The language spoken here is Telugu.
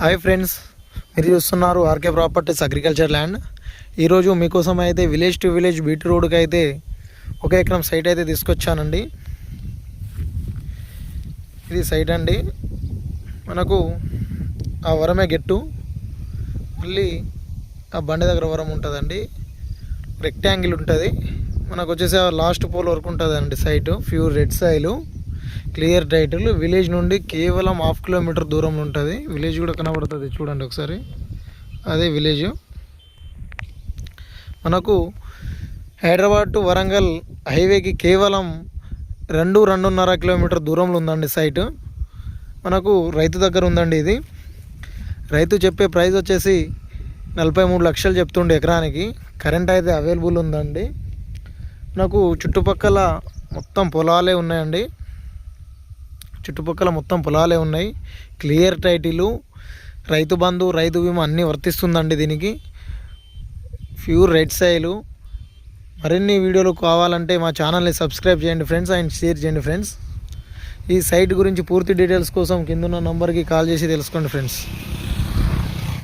హాయ్ ఫ్రెండ్స్ మీరు చూస్తున్నారు ఆర్కే ప్రాపర్టీస్ అగ్రికల్చర్ ల్యాండ్. ఈరోజు మీకోసం అయితే విలేజ్ టు విలేజ్ బీట్ రోడ్కి అయితే ఒక ఎకరం సైట్ అయితే తీసుకొచ్చానండి. ఇది సైట్ అండి. మనకు ఆ వరమే గెట్టు. మళ్ళీ ఆ బండి దగ్గర వరం ఉంటుందండి. రెక్టాంగిల్ ఉంటుంది. మనకు వచ్చేసి ఆ లాస్ట్ పోల్ వరకు ఉంటుందండి site pure red soil. Clear title. Village నుండి కేవలం హాఫ్ కిలోమీటర్ దూరంలో ఉంటుంది. విలేజ్ కూడా కనబడుతుంది. చూడండి ఒకసారి. అదే విలేజ్. మనకు హైదరాబాద్ టు వరంగల్ హైవేకి కేవలం రెండు రెండున్నర కిలోమీటర్ దూరంలో ఉందండి సైట్. మనకు రైతు దగ్గర ఉందండి ఇది. రైతు చెప్పే ప్రైస్ వచ్చేసి నలభై మూడు లక్షలు చెప్తుండే ఎకరానికి. కరెంట్ అయితే అవైలబుల్ ఉందండి. నాకు చుట్టుపక్కల మొత్తం పొలాలే ఉన్నాయండి. చుట్టుపక్కల మొత్తం పొలాలే ఉన్నాయి. క్లియర్ టైటిలు రైతు బంధు రైతు బీమా అన్నీ వర్తిస్తుందండి దీనికి. ప్యూర్ రెడ్ సైలు. మరిన్ని వీడియోలు కావాలంటే మా ఛానల్ని సబ్స్క్రైబ్ చేయండి ఫ్రెండ్స్ అండ్ షేర్ చేయండి ఫ్రెండ్స్. ఈ సైట్ గురించి పూర్తి డీటెయిల్స్ కోసం కింద ఉన్న నంబర్కి కాల్ చేసి తెలుసుకోండి ఫ్రెండ్స్.